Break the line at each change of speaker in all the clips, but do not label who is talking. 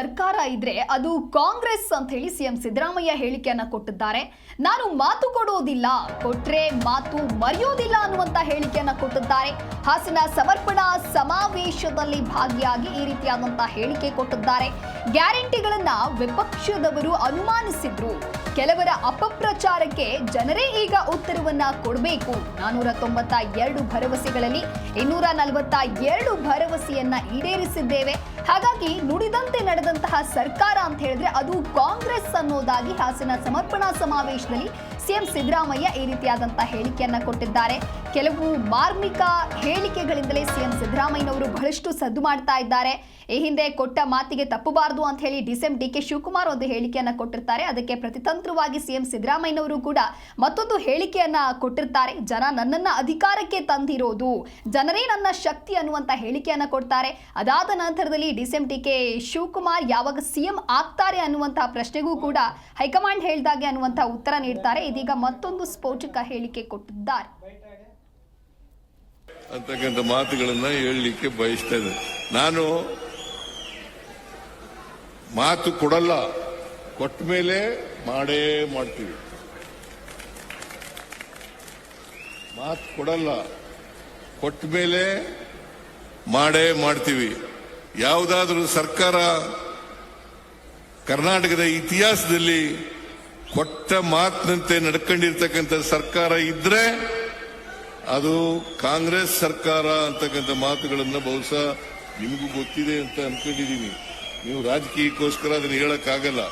ಸರ್ಕಾರ ಇದ್ರೆ ಅದು ಕಾಂಗ್ರೆಸ್ ಅಂತ ಹೇಳಿ ಸಿಎಂ ಸಿದ್ದರಾಮಯ್ಯ ಹೇಳಿಕೆಯನ್ನ ಕೊಟ್ಟಿದ್ದಾರೆ. ನಾನು ಮಾತು ಕೊಡೋದಿಲ್ಲ ಕೊಟ್ರೆ ಮಾತು ಮರೆಯೋದಿಲ್ಲ ಅನ್ನುವಂತ ಹೇಳಿಕೆಯನ್ನ ಕೊಟ್ಟಿದ್ದಾರೆ. ಹಾಸನ ಸಮರ್ಪಣಾ ಸಮಾವೇಶದಲ್ಲಿ ಭಾಗಿಯಾಗಿ ಈ ರೀತಿಯಾದಂತಹ ಹೇಳಿಕೆ ಕೊಟ್ಟಿದ್ದಾರೆ. ಗ್ಯಾರಂಟಿಗಳನ್ನ ವಿಪಕ್ಷದವರು ಅನುಮಾನಿಸಿದ್ರು. ಕೆಲವರ ಅಪಪ್ರಚಾರಕ್ಕೆ ಜನರೇ ಈಗ ಉತ್ತರವನ್ನ ಕೊಡಬೇಕು. ನಾನೂರ ತೊಂಬತ್ತ ಎರಡು ಭರವಸೆಗಳಲ್ಲಿ ಇನ್ನೂರ ನಲವತ್ತ ಎರಡು ಭರವಸೆಯನ್ನ ಈಡೇರಿಸಿದ್ದೇವೆ. ಹಾಗಾಗಿ ನುಡಿದಂತೆ ನಡೆದಂತಹ ಸರ್ಕಾರ ಅಂತ ಹೇಳಿದ್ರೆ ಅದು ಕಾಂಗ್ರೆಸ್ ಅನ್ನೋದಾಗಿ ಹಾಸನ ಸಮರ್ಪಣಾ ಸಮಾವೇಶದಲ್ಲಿ ಸಿಎಂ ಸಿದ್ದರಾಮಯ್ಯ ಈ ರೀತಿಯಾದಂತಹ ಹೇಳಿಕೆಯನ್ನ ಕೊಟ್ಟಿದ್ದಾರೆ. ಕೆಲವು ಮಾರ್ಮಿಕ ಹೇಳಿಕೆಗಳಿಂದಲೇ ಸಿಎಂ ಸಿದ್ದರಾಮಯ್ಯನವರು ಬಹಳಷ್ಟು ಸದ್ದು ಮಾಡ್ತಾ ಇದ್ದಾರೆ. ಈ ಹಿಂದೆ ಕೊಟ್ಟ ಮಾತಿಗೆ ತಪ್ಪಬಾರದು ಅಂತ ಹೇಳಿ ಡಿಸಿಎಂ ಡಿ ಕೆ ಶಿವಕುಮಾರ್ ಒಂದು ಹೇಳಿಕೆಯನ್ನು ಕೊಟ್ಟಿರ್ತಾರೆ. ಅದಕ್ಕೆ ಪ್ರತಿತಂತ್ರವಾಗಿ ಸಿಎಂ ಸಿದ್ದರಾಮಯ್ಯನವರು ಕೂಡ ಮತ್ತೊಂದು ಹೇಳಿಕೆಯನ್ನ ಕೊಟ್ಟಿರ್ತಾರೆ. ಜನ ನನ್ನನ್ನ ಅಧಿಕಾರಕ್ಕೆ ತಂದಿರೋದು, ಜನರೇ ನನ್ನ ಶಕ್ತಿ ಅನ್ನುವಂತ ಹೇಳಿಕೆಯನ್ನ ಕೊಡ್ತಾರೆ. ಅದಾದ ನಂತರದಲ್ಲಿ ಡಿಸಿಎಂ ಡಿ ಕೆ ಶಿವಕುಮಾರ್ ಯಾವಾಗ ಸಿಎಂ ಆಗ್ತಾರೆ ಅನ್ನುವಂತಹ ಪ್ರಶ್ನೆಗೂ ಕೂಡ ಹೈಕಮಾಂಡ್ ಹೇಳಿದಾಗೆ ಅನ್ನುವಂತಹ ಉತ್ತರ ನೀಡ್ತಾರೆ. ಇದೀಗ ಮತ್ತೊಂದು ಸ್ಫೋಟಕ ಹೇಳಿಕೆ ಕೊಟ್ಟಿದ್ದಾರೆ.
ಅಂತಕ್ಕಂಥ ಮಾತುಗಳನ್ನ ಹೇಳಲಿಕ್ಕೆ ಬಯಸ್ತಾ ಇದ್ದೇನೆ ನಾನು ಮಾತು ಕೊಡಲ್ಲ, ಕೊಟ್ಟ ಮೇಲೆ ಮಾಡೇ ಮಾಡ್ತೀವಿ. ಮಾತು ಕೊಡಲ್ಲ, ಕೊಟ್ಟ ಮೇಲೆ ಮಾಡೇ ಮಾಡ್ತೀವಿ. ಯಾವುದಾದ್ರೂ ಸರ್ಕಾರ ಕರ್ನಾಟಕದ ಇತಿಹಾಸದಲ್ಲಿ ಕೊಟ್ಟ ಮಾತಿನಂತೆ ನಡ್ಕೊಂಡಿರ್ತಕ್ಕಂಥ ಸರ್ಕಾರ ಇದ್ರೆ ಅದು ಕಾಂಗ್ರೆಸ್ ಸರ್ಕಾರ ಅಂತಕ್ಕಂಥ ಮಾತುಗಳನ್ನ ಬಹುಶಃ ನಿಮಗೂ ಗೊತ್ತಿದೆ ಅಂತ ಅನ್ಕೊಂಡಿದ್ದೀನಿ. ನೀವು ರಾಜಕೀಯಕ್ಕೋಸ್ಕರ ಅದನ್ನು ಹೇಳಕ್ಕಾಗಲ್ಲ.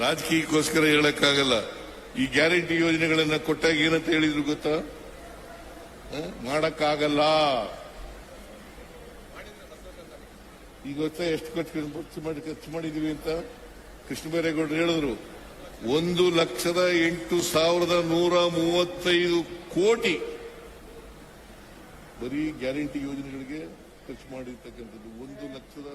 ರಾಜಕೀಯಕ್ಕೋಸ್ಕರ ಹೇಳಕ್ಕಾಗಲ್ಲ. ಈ ಗ್ಯಾರಂಟಿ ಯೋಜನೆಗಳನ್ನ ಕೊಟ್ಟಾಗ ಏನಂತ ಹೇಳಿದ್ರು ಗೊತ್ತಾ? ಮಾಡಕ್ಕಾಗಲ್ಲ. ಈಗ ಗೊತ್ತಾ ಎಷ್ಟು ಖರ್ಚು ಮಾಡಿ ಖರ್ಚು ಮಾಡಿದೀವಿ ಅಂತ? ಕೃಷ್ಣ ಬೈರೇಗೌಡರು ಹೇಳಿದ್ರು. ಒಂದು ಲಕ್ಷದ ಎಂಟು ಸಾವಿರದ ನೂರ ಮೂವತ್ತೈದು ಕೋಟಿ. ಬರೀ ಗ್ಯಾರಂಟಿ ಯೋಜನೆಗಳಿಗೆ ಖರ್ಚು ಮಾಡಿರ್ತಕ್ಕಂಥದ್ದು ಒಂದು ಲಕ್ಷದ